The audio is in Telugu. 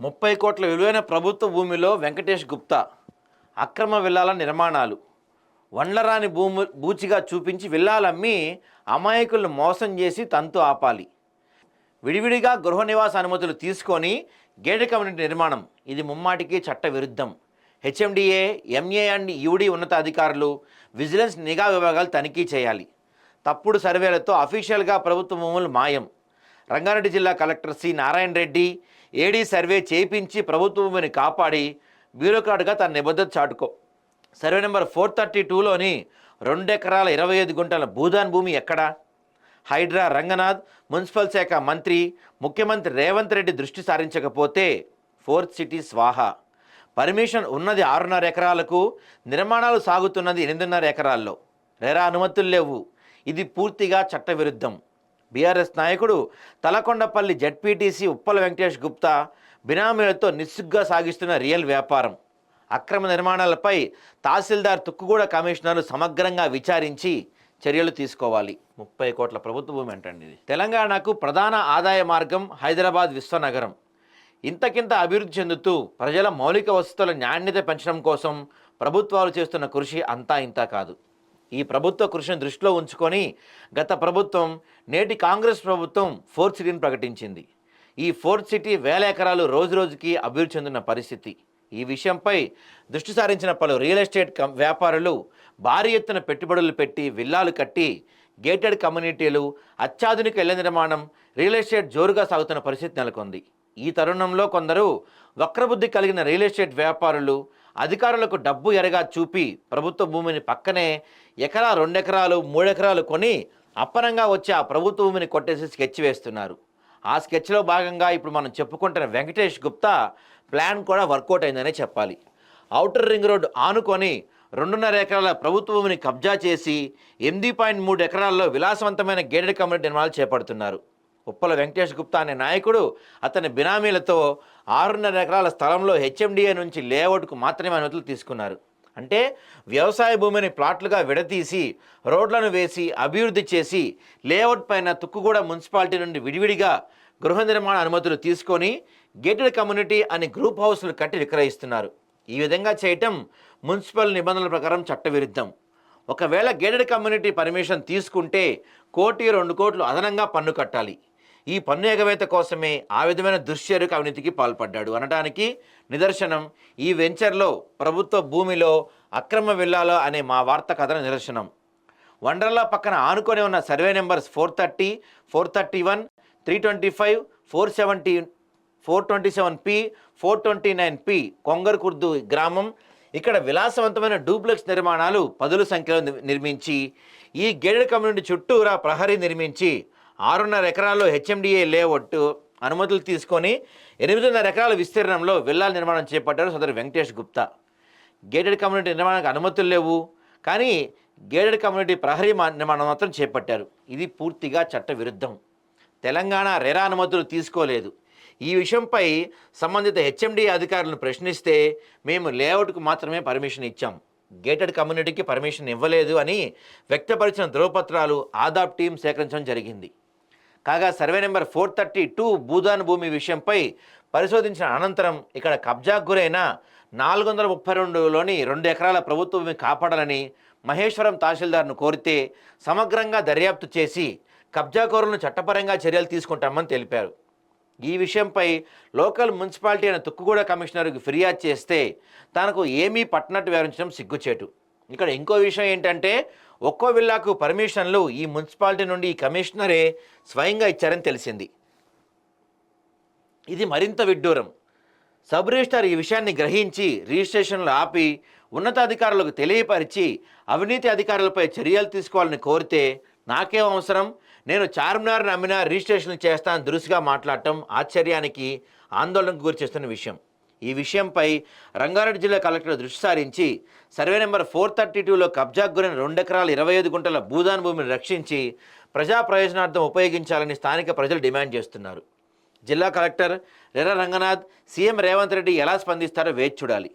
ముప్పై కోట్ల విలువైన ప్రభుత్వ భూమిలో వెంకటేష్ గుప్తా అక్రమ విల్లాల నిర్మాణాలు. వండ్లరాని భూము బూచిగా చూపించి విల్లాలమ్మి అమాయకులను మోసం చేసి తంతు ఆపాలి. విడివిడిగా గృహ నివాస అనుమతులు తీసుకొని గేటెడ్ కమ్యూనిటీ నిర్మాణం. ఇది ముమ్మాటికి చట్ట విరుద్ధం. హెచ్ఎండిఏ ఎంఏ అండ్ యూడీ ఉన్నతాధికారులు విజిలెన్స్ నిఘా విభాగాలు తనిఖీ చేయాలి. తప్పుడు సర్వేలతో అఫీషియల్గా ప్రభుత్వ భూములు మాయం. రంగారెడ్డి జిల్లా collector C Narayana Reddy AD survey చేయించి ప్రభుత్వ భూమిని కాపాడి బ్యూరోక్రాట్గా తన నిబద్ధత చాటుకో. సర్వే నెంబర్ ఫోర్ థర్టీ టూలోని రెండు ఎకరాల ఇరవై ఐదు గుంటల భూదాన్ భూమి ఎక్కడా? హైడ్రా రంగనాథ్ మున్సిపల్ శాఖ మంత్రి ముఖ్యమంత్రి రేవంత్ రెడ్డి దృష్టి సారించకపోతే ఫోర్త్ సిటీ స్వాహ. పర్మిషన్ ఉన్నది ఆరున్నర ఎకరాలకు నిర్మాణాలు సాగుతున్నది ఎనిమిదిన్నర ఎకరాల్లో. రెరా అనుమతులు లేవు. ఇది పూర్తిగా చట్టవిరుద్ధం. బీఆర్ఎస్ నాయకుడు తలకొండపల్లి జడ్పీటీసీ ఉప్పల వెంకటేష్ గుప్తా బినామీలతో నిస్సుగ్గా సాగిస్తున్న రియల్ వ్యాపారం. అక్రమ నిర్మాణాలపై తహసీల్దార్ తుక్కుగూడ కమిషనర్లు సమగ్రంగా విచారించి చర్యలు తీసుకోవాలి. ముప్పై కోట్ల ప్రభుత్వ భూమి అంటండి ఇది. తెలంగాణకు ప్రధాన ఆదాయ మార్గం హైదరాబాద్ విశ్వనగరం. ఇంతకింత అభివృద్ధి చెందుతూ ప్రజల మౌలిక వసతుల నాణ్యత పెంచడం కోసం ప్రభుత్వాలు చేస్తున్న కృషి అంతా ఇంతా కాదు. ఈ ప్రభుత్వ కృషిని దృష్టిలో ఉంచుకొని గత ప్రభుత్వం నేటి కాంగ్రెస్ ప్రభుత్వం ఫోర్త్ సిటీని ప్రకటించింది. ఈ ఫోర్త్ సిటీ వేల ఎకరాలు రోజు రోజుకి అభివృద్ధి చెందిన పరిస్థితి. ఈ విషయంపై దృష్టి సారించిన పలు రియల్ ఎస్టేట్ కం వ్యాపారులు భారీ ఎత్తున పెట్టుబడులు పెట్టి విల్లాలు కట్టి గేటెడ్ కమ్యూనిటీలు అత్యాధునిక ఇళ్ళ నిర్మాణం రియల్ ఎస్టేట్ జోరుగా సాగుతున్న పరిస్థితి నెలకొంది. ఈ తరుణంలో కొందరు వక్రబుద్ధి కలిగిన రియల్ ఎస్టేట్ వ్యాపారులు అధికారులకు డబ్బు ఎరగా చూపి ప్రభుత్వ భూమిని పక్కనే ఎకరా రెండెకరాలు మూడెకరాలు కొని అప్పనంగా వచ్చి ఆ ప్రభుత్వ భూమిని కొట్టేసి స్కెచ్ వేస్తున్నారు. ఆ స్కెచ్లో భాగంగా ఇప్పుడు మనం చెప్పుకుంటున్న వెంకటేష్ గుప్తా ప్లాన్ కూడా వర్కౌట్ అయిందనే చెప్పాలి. ఔటర్ రింగ్ రోడ్ ఆనుకొని రెండున్నర ఎకరాల ప్రభుత్వ భూమిని కబ్జా చేసి ఎనిమిది పాయింట్ మూడు ఎకరాల్లో విలాసవంతమైన గేటెడ్ కమ్యూనిటీ నిర్మాణాలు చేపడుతున్నారు. ఉప్పల వెంకటేష్ గుప్తా అనే నాయకుడు అతని బినామీలతో ఆరున్నర ఎకరాల స్థలంలో హెచ్ఎండిఏ నుంచి లేఅవుట్కు మాత్రమే అనుమతులు తీసుకున్నారు. అంటే వ్యవసాయ భూమిని ప్లాట్లుగా విడతీసి రోడ్లను వేసి అభివృద్ధి చేసి లేఅవుట్ పైన తుక్కుగూడ మున్సిపాలిటీ నుండి విడివిడిగా గృహ నిర్మాణ అనుమతులు తీసుకొని గేటెడ్ కమ్యూనిటీ అని గ్రూప్ హౌస్లు కట్టి విక్రయిస్తున్నారు. ఈ విధంగా చేయటం మున్సిపల్ నిబంధనల ప్రకారం చట్టవిరుద్ధం. ఒకవేళ గేటెడ్ కమ్యూనిటీ పర్మిషన్ తీసుకుంటే కోటి రెండు కోట్లు అదనంగా పన్ను కట్టాలి. ఈ పన్ను ఎగవేత కోసమే ఆ విధమైన దుశ్చర్యకు అవినీతికి పాల్పడ్డాడు. అనడానికి నిదర్శనం ఈ వెంచర్లో ప్రభుత్వ భూమిలో అక్రమ విల్లాలో అనే మా వార్త కథన నిదర్శనం. వండర్లా పక్కన ఆనుకొని ఉన్న survey numbers four thirty four thirty one three twenty five four seventy four twenty seven P four twenty nine P Kongarkurd గ్రామం. ఇక్కడ విలాసవంతమైన డూప్లెక్స్ నిర్మాణాలు పదుల సంఖ్యలో ని- నిర్మించి ఈ గేటెడ్ కమ్యూనిటీ చుట్టూరా ప్రహరీ నిర్మించి ఆరున్నర ఎకరాల్లో హెచ్ఎండిఏ లేఅవుట్ అనుమతులు తీసుకొని ఎనిమిదిన్నర ఎకరాల విస్తీర్ణంలో విల్లాల నిర్మాణం చేపట్టారు సదరు వెంకటేష్ గుప్తా. గేటెడ్ కమ్యూనిటీ నిర్మాణానికి అనుమతులు లేవు కానీ గేటెడ్ కమ్యూనిటీ ప్రహరీ నిర్మాణం మాత్రం చేపట్టారు. ఇది పూర్తిగా చట్టవిరుద్ధం. తెలంగాణ రెరా అనుమతులు తీసుకోలేదు. ఈ విషయంపై సంబంధిత హెచ్ఎండి అధికారులను ప్రశ్నిస్తే మేము లేఅవుట్కు మాత్రమే పర్మిషన్ ఇచ్చాం. గేటెడ్ కమ్యూనిటీకి పర్మిషన్ ఇవ్వలేదు అని వ్యక్తపరిచిన ధ్రువపత్రాలు ఆదాబ్ టీం సేకరించడం జరిగింది. కాగా survey number four thirty two Bhoodan భూమి విషయంపై పరిశోధించిన అనంతరం ఇక్కడ కబ్జాకు గురైన నాలుగు వందల ముప్పై రెండులోని రెండు ఎకరాల ప్రభుత్వ భూమి కాపాడాలని మహేశ్వరం తహసీల్దార్ను కోరితే సమగ్రంగా దర్యాప్తు చేసి కబ్జాకోరులను చట్టపరంగా చర్యలు తీసుకుంటామని తెలిపారు. ఈ విషయంపై లోకల్ మున్సిపాలిటీ అయిన తుక్కుగూడ కమిషనర్కి ఫిర్యాదు చేస్తే తనకు ఏమీ పట్టనట్టు వివరించడం సిగ్గుచేటు. ఇక్కడ ఇంకో విషయం ఏంటంటే ఒక్కో విల్లాకు పర్మిషన్లు ఈ మున్సిపాలిటీ నుండి ఈ కమిషనరే స్వయంగా ఇచ్చారని తెలిసింది. ఇది మరింత విడ్డూరం. సబ్ రిజిస్టార్ ఈ విషయాన్ని గ్రహించి రిజిస్ట్రేషన్లు ఆపి ఉన్నతాధికారులకు తెలియపరిచి అవినీతి అధికారులపై చర్యలు తీసుకోవాలని కోరితే నాకేం అవసరం? నేను చార్మినార్ని అమ్మినా రిజిస్ట్రేషన్ చేస్తాను దురుసుగా మాట్లాడటం ఆశ్చర్యానికి ఆందోళనకు గురి చేస్తున్న విషయం. ఈ విషయంపై రంగారెడ్డి జిల్లా కలెక్టర్ దృష్టి సారించి సర్వే నెంబర్ ఫోర్ థర్టీ టూలో కబ్జాకు గురైన రెండు ఎకరాల ఇరవై ఐదు గుంటల భూదాన్ భూమిని రక్షించి ప్రజా ప్రయోజనార్థం ఉపయోగించాలని స్థానిక ప్రజలు డిమాండ్ చేస్తున్నారు. జిల్లా కలెక్టర్ రెర రంగనాథ్ సీఎం రేవంత్ రెడ్డి ఎలా స్పందిస్తారో వేచి చూడాలి.